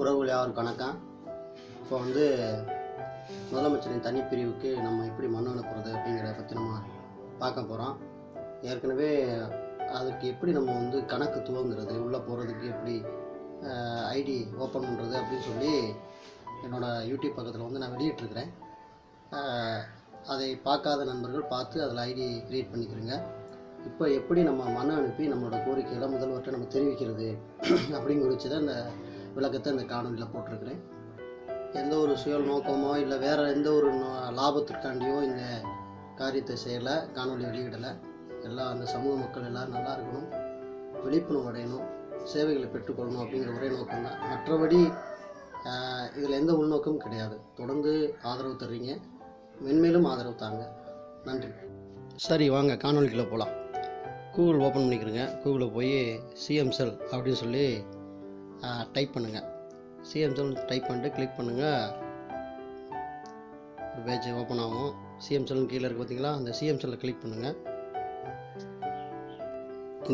உறவுகள் யாரும் வணக்கம் இப்போ வந்து முதலமைச்சரின் தனிப்பிரிவுக்கு நம்ம எப்படி மனு அனுப்புறது அப்படிங்கிறத பற்றி நம்ம பார்க்க போகிறோம் ஏற்கனவே அதுக்கு எப்படி நம்ம வந்து கணக்கு துவங்குறது உள்ளே போகிறதுக்கு எப்படி ஐடி ஓப்பன் பண்ணுறது அப்படின்னு சொல்லி என்னோடய யூடியூப் பக்கத்தில் வந்து நான் வெளியிட்டிருக்கிறேன். அதை பார்க்காத நண்பர்கள் பார்த்து அதில் ஐடி க்ரியேட் பண்ணிக்கிறேங்க. இப்போ எப்படி நம்ம மனு அனுப்பி நம்மளோட கோரிக்கையில் முதல்வர்கிட்ட நம்ம தெரிவிக்கிறது அப்படின்னு தான் இந்த விளக்கத்தை இந்த காணொலியில் போட்டிருக்கிறேன். எந்த ஒரு சுய நோக்கமோ இல்லை வேறு எந்த ஒரு நோ- லாபத்திற்காண்டியோ இந்த காரியத்தை செய்யலை காணொலி வெளியிடலை. எல்லா அந்த சமூக மக்கள் எல்லோரும் நல்லா இருக்கணும். விழிப்புணர்வு அடையணும். சேவைகளை பெற்றுக்கொள்ளணும் அப்படிங்கிற ஒரே நோக்கம் தான் மற்றபடி இதில் எந்த உள்நோக்கமும் கிடையாது. தொடர்ந்து ஆதரவு தர்றீங்க. மென்மேலும் ஆதரவு தாங்க. நன்றி. சரி வாங்க காணொலிக்குள்ளே போகலாம் கூகுள் ஓப்பன் பண்ணிக்கிறேங்க. கூகுளில் போய் சிஎம்செல் அப்படின்னு சொல்லி டைப் பண்ணுங்கள் சிஎம் டைப் பண்ணிட்டு கிளிக் பண்ணுங்கள் ஒரு பேஜ் ஓப்பன் ஆகும். சிஎம் கீழே இருக்குது பார்த்தீங்களா அந்த சிஎம் செல்லை கிளிக் பண்ணுங்கள்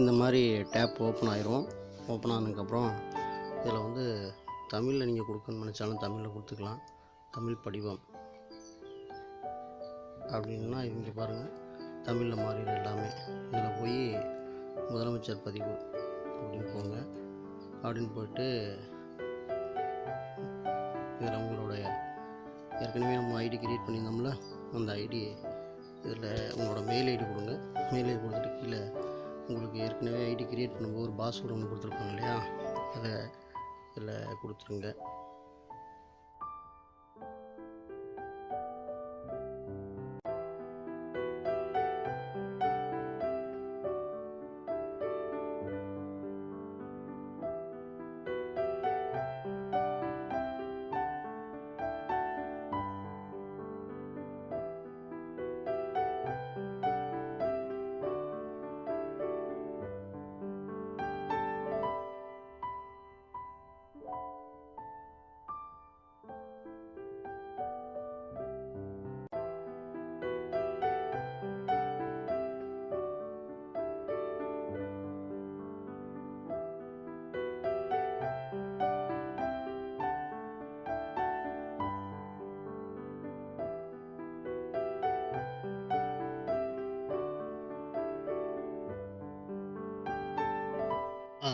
இந்த மாதிரி டேப் ஓப்பன் ஆயிரும். ஓப்பன் ஆனதுக்கப்புறம் இதில் வந்து தமிழில் நீங்கள் கொடுக்கணும்னு நினச்சாலும் தமிழில் கொடுத்துக்கலாம். தமிழ் படிவம். அப்படின்னா இங்கே பாருங்கள் தமிழில் மாறிடும் எல்லாமே. இதில் போய் முதலமைச்சர் பதிவு அப்படின்னு போங்க. அப்படின்னு போயிட்டு இதில் உங்களுடைய ஏற்கனவே நம்ம ஐடி கிரியேட் பண்ணியிருந்தோம்ல அந்த ஐடி இதில் உங்களோட மெயில் ஐடி கொடுங்க. மெயில் ஐடி கொடுத்துட்டு கீழே உங்களுக்கு ஏற்கனவே ஐடி கிரியேட் பண்ணும்போது ஒரு பாஸ்வேர்டு ஒன்று கொடுத்துருப்பாங்க இல்லையா? அதை இதில் கொடுத்துருங்க.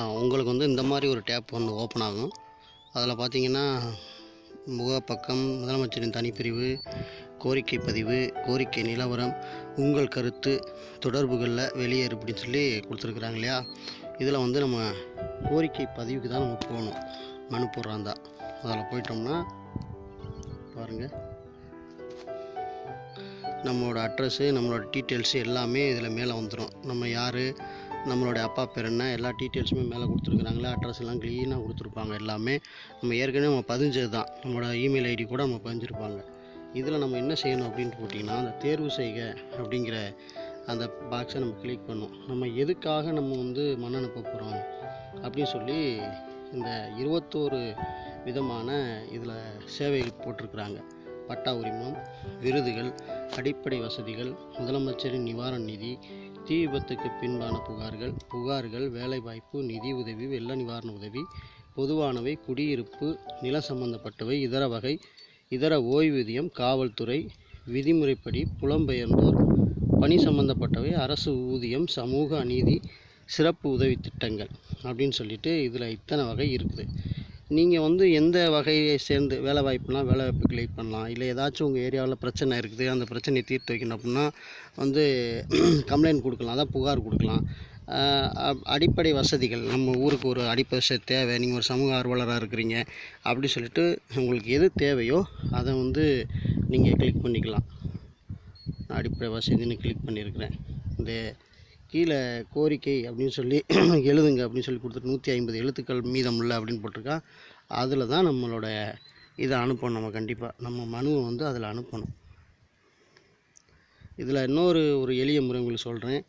உங்களுக்கு வந்து இந்த மாதிரி ஒரு டேப் ஒன்று ஓப்பன் ஆகும். அதில் பார்த்தீங்கன்னா முகப்பக்கம் முதலமைச்சரின் தனிப்பிரிவு கோரிக்கை பதிவு கோரிக்கை நிலவரம் உங்கள் கருத்து தொடர்புகளில் வெளியேறு அப்படின்னு சொல்லி கொடுத்துருக்குறாங்க இல்லையா? இதில் வந்து நம்ம கோரிக்கை பதிவுக்கு தான் நம்ம போகணும். மனு போடுறாந்தா. அதில் போயிட்டோம்னா பாருங்கள் நம்மளோட அட்ரஸ்ஸு நம்மளோட டீட்டெயில்ஸு எல்லாமே இதில் மேலே வந்துடும் நம்ம யார்? நம்மளுடைய அப்பா பேர் என்ன எல்லா டீட்டெயில்ஸுமே மேலே கொடுத்துருக்குறாங்களே அட்ரஸ் எல்லாம் க்ளீனாக கொடுத்துருப்பாங்க எல்லாமே. நம்ம ஏற்கனவே நம்ம பதிஞ்சது தான். நம்மளோட இமெயில் ஐடி கூட நம்ம பதிஞ்சிருப்பாங்க. இதில் நம்ம என்ன செய்யணும் அப்படின்ட்டு போட்டிங்கன்னா அந்த தேர்வு செய்க அப்படிங்கிற அந்த பாக்ஸை நம்ம கிளிக் பண்ணோம் நம்ம எதுக்காக நம்ம வந்து மன அனுப்ப போகிறோம் அப்படின்னு சொல்லி இந்த இருபத்தோரு விதமான இதில் சேவைகள் போட்டிருக்கிறாங்க. பட்டா உரிமம் விருதுகள் அடிப்படை வசதிகள் முதலமைச்சரின் நிவாரண நிதி தீ விபத்துக்கு பின்பான புகார்கள் புகார்கள் வேலைவாய்ப்பு நிதி உதவி வெள்ள நிவாரண உதவி பொதுவானவை குடியிருப்பு நில சம்பந்தப்பட்டவை இதர வகை இதர ஓய்வூதியம் காவல்துறை விதிமுறைப்படி புலம்பெயர்ந்தோர் பணி சம்பந்தப்பட்டவை அரசு ஊதியம் சமூக அநீதி சிறப்பு உதவி திட்டங்கள் அப்படின்னு சொல்லிட்டு இதில் இத்தனை வகை இருக்குது. நீங்கள் வந்து எந்த வகையை சேர்ந்து வேலை வாய்ப்புலாம் வேலை வாய்ப்பு கிளிக் பண்ணலாம். இல்லை ஏதாச்சும் உங்கள் ஏரியாவில் பிரச்சனை இருக்குது அந்த பிரச்சனையை தீர்த்து வைக்கணும் அப்படின்னா வந்து கம்ப்ளைண்ட் கொடுக்கலாம். அதான் புகார் கொடுக்கலாம். அப்- அடிப்படை வசதிகள். நம்ம ஊருக்கு ஒரு அடிப்படை வசதி தேவை. நீங்கள் ஒரு சமூக ஆர்வலராக இருக்கிறீங்க அப்படி சொல்லிட்டு உங்களுக்கு எது தேவையோ அதை வந்து நீங்கள் கிளிக் பண்ணிக்கலாம். நான் அடிப்படை வசதின்னு கிளிக் பண்ணியிருக்கிறேன் இந்த கீழே கோரிக்கை அப்படின்னு சொல்லி எழுதுங்க அப்படின்னு சொல்லி கொடுத்துட்டு நூற்றி ஐம்பது எழுத்துக்கள் மீதமுள்ள அப்படின்னு போட்டிருக்கா. அதில் தான் நம்மளோட இதை அனுப்பணும் நம்ம கண்டிப்பாக நம்ம மனுவை வந்து அதில் அனுப்பணும். இதில் இன்னொரு ஒரு எளிய முறை உங்களுக்கு சொல்கிறேன்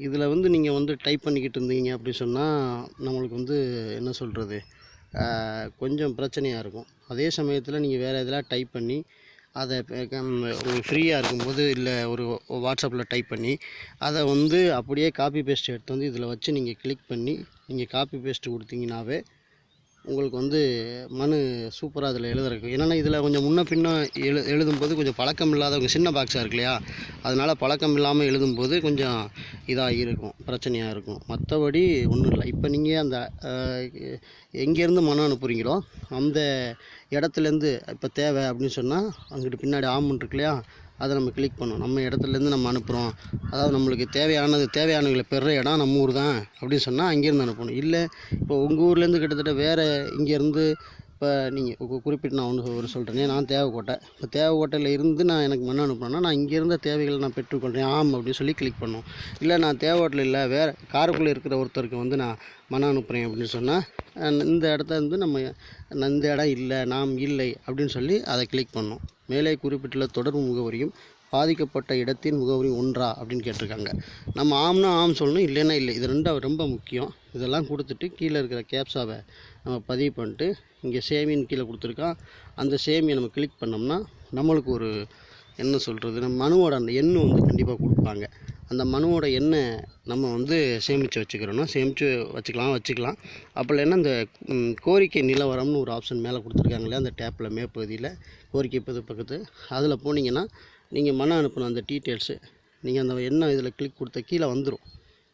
இதில் வந்து நீங்கள் வந்து டைப் பண்ணிக்கிட்டு இருந்தீங்க அப்படி சொன்னால் நம்மளுக்கு வந்து என்ன சொல்கிறது கொஞ்சம் பிரச்சனையாக இருக்கும். அதே சமயத்தில் நீங்கள் வேறு எதில் டைப் பண்ணி அதை ஒரு ஃப்ரீயாக இருக்கும்போது இல்லை ஒரு வாட்ஸ்அப்பில் டைப் பண்ணி அதை வந்து அப்படியே காப்பி பேஸ்ட் எடுத்து வந்து இதில் வச்சு நீங்கள் கிளிக் பண்ணி நீங்கள் காப்பி பேஸ்ட் கொடுத்தீங்கன்னாவே உங்களுக்கு வந்து மனு சூப்பராக அதில் எழுதுறக்கு என்னென்னா இதில் கொஞ்சம் முன்ன பின்ன எழு எழுதும்போது கொஞ்சம் பழக்கம் இல்லாதவங்க சின்ன பாக்ஸாக இருக்கு இல்லையா? அதனால் பழக்கம் இல்லாமல் எழுதும்போது கொஞ்சம் இதாக இருக்கும் பிரச்சனையாக இருக்கும். மற்றபடி ஒன்றும் இல்லை. இப்போ நீங்கள் அந்த எங்கேருந்து மனம் அனுப்புகிறீங்களோ அந்த இடத்துலேருந்து இப்போ தேவை அப்படின்னு சொன்னால் அங்கிட்டு பின்னாடி ஆமன் இருக்கு இல்லையா? அதை நம்ம கிளிக் பண்ணணும் நம்ம இடத்துலேருந்து நம்ம அனுப்புகிறோம் அதாவது நம்மளுக்கு தேவையானது தேவையானவங்களை பெற இடம் நம்ம ஊர் தான் அப்படின்னு சொன்னால் அங்கேருந்து அனுப்பணும். இல்லை இப்போ உங்கள் ஊர்லேருந்து கிட்டத்தட்ட வேறு இங்கேருந்து இப்போ நீங்கள் குறிப்பிட்டு நான் ஒன்று ஒரு சொல்கிறேனே நான் தேவைக்கோட்டை இப்போ தேவைக்கோட்டையில் இருந்து நான் எனக்கு மண் அனுப்பினேன்னா நான் இங்கேருந்த தேவைகளை நான் பெற்றுக்கொள்கிறேன் ஆம் அப்படின்னு சொல்லி கிளிக் பண்ணும். இல்லை நான் தேவைக்கோட்டையில் இல்லை வேறு காருக்குள்ளே இருக்கிற ஒருத்தருக்கு வந்து நான் மனம் அனுப்புகிறேன் அப்படின்னு சொன்னால் இந்த இடத்த வந்து நம்ம இந்த இடம் இல்லை நாம் இல்லை அப்படின்னு சொல்லி அதை கிளிக் பண்ணோம். மேலே குறிப்பிட்டுள்ள தொடர்பு முகவரியும் பாதிக்கப்பட்ட இடத்தின் முகவரி ஒன்றா அப்படின்னு கேட்டிருக்காங்க. நம்ம ஆம்னா ஆம் சொல்லணும் இல்லைன்னா இல்லை. இது ரெண்டும் ரொம்ப முக்கியம். இதெல்லாம் கொடுத்துட்டு கீழே இருக்கிற கேப்ஸாவை நம்ம பதிவு பண்ணிட்டு இங்கே சேமின்னு கீழே கொடுத்துருக்கான். அந்த சேமியை நம்ம கிளிக் பண்ணோம்னா நம்மளுக்கு ஒரு என்ன சொல்கிறது நம்ம மனுவோட அந்த எண்ணு வந்து கண்டிப்பாக கொடுப்பாங்க. அந்த மனுவோட எண்ணை நம்ம வந்து சேமித்து வச்சுக்கிறோன்னா சேமித்து வச்சுக்கலாம் வச்சுக்கலாம். அப்போ இல்லைன்னா இந்த கோரிக்கை நிலவரம்னு ஒரு ஆப்ஷன் மேலே கொடுத்துருக்காங்க இல்லையா அந்த டேப்பில் மேற்பகுதியில் கோரிக்கை பது பக்கத்து. அதில் போனீங்கன்னா நீங்கள் மன அனுப்பின அந்த டீட்டெயில்ஸு நீங்கள் அந்த எண்ணெய் இதில் கிளிக் கொடுத்த கீழே வந்துடும்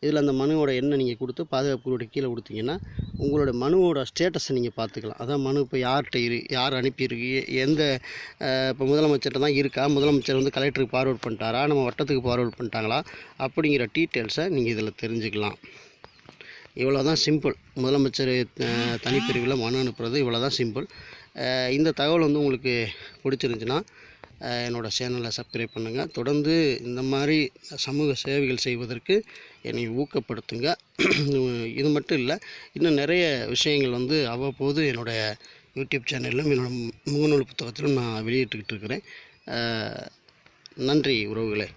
இதில் அந்த மனுவோட எண்ணை நீங்கள் கொடுத்து பாதுகாப்பு குழுவோட கீழே கொடுத்தீங்கன்னா உங்களோட மனுவோட ஸ்டேட்டஸை நீங்கள் பார்த்துக்கலாம். அதான் மனு இப்போ யார்கிட்ட இரு யார் அனுப்பியிருக்கு எந்த இப்போ முதலமைச்சர்கிட்ட தான் இருக்கா முதலமைச்சர் வந்து கலெக்டருக்கு ஃபார்வர்ட் பண்ணிட்டாரா நம்ம வட்டத்துக்கு ஃபார்வர்ட் பண்ணிட்டாங்களா அப்படிங்கிற டீட்டெயில்ஸை நீங்கள் இதில் தெரிஞ்சுக்கலாம். இவ்வளோ தான் சிம்பிள் முதலமைச்சர் தனிப்பிரிவில் மனு அனுப்புறது இவ்வளோ தான் சிம்பிள் இந்த தகவல் வந்து உங்களுக்கு பிடிச்சிருந்துச்சுன்னா என்னோடய சேனலை சப்ஸ்கிரைப் பண்ணுங்கள் தொடர்ந்து இந்த மாதிரி சமூக சேவைகள் செய்வதற்கு என்னை ஊக்கப்படுத்துங்க. இது மட்டும் இல்லை இன்னும் நிறைய விஷயங்கள் வந்து அவ்வப்போது என்னுடைய யூடியூப் சேனலிலும் என்னோடய முகநூல் புத்தகத்திலும் நான் வெளியிட்டுக்கிட்டு இருக்கிறேன். நன்றி உறவுகளே.